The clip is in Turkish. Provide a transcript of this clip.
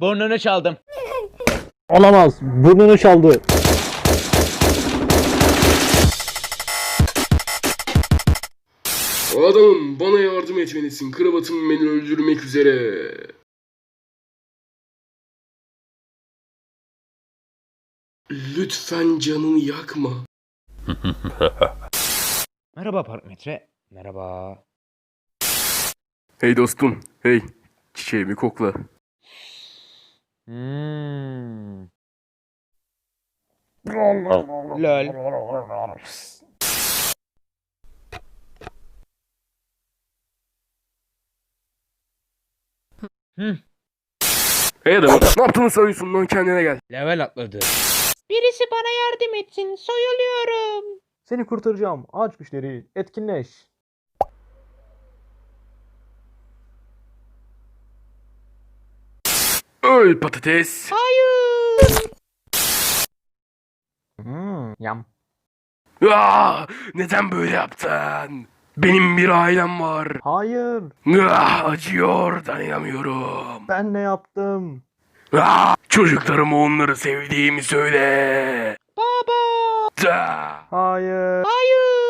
Burnunu çaldım. Olamaz. Burnunu çaldı. Adamım bana yardım etmelisin. Kravatım beni öldürmek üzere. Lütfen canını yakma. Merhaba Parkmetre. Merhaba. Hey dostum, hey. Çiçeğimi kokla. Hmm. Lol. Hı. Hey adamım, ne yaptığını sanıyorsun lan kendine gel. Level atladı. Birisi bana yardım etsin. Soyuluyorum. Seni kurtaracağım. Ağaç güçleri etkinleş. Öl patates. Hayır. Hmm, yam. Aa, Ah, neden böyle yaptın? Benim bir ailem var. Hayır. Ah, acıyor, dayanamıyorum. Ben ne yaptım? Ah, çocuklarıma onları sevdiğimi söyle. Baba. Da. Hayır. Hayır.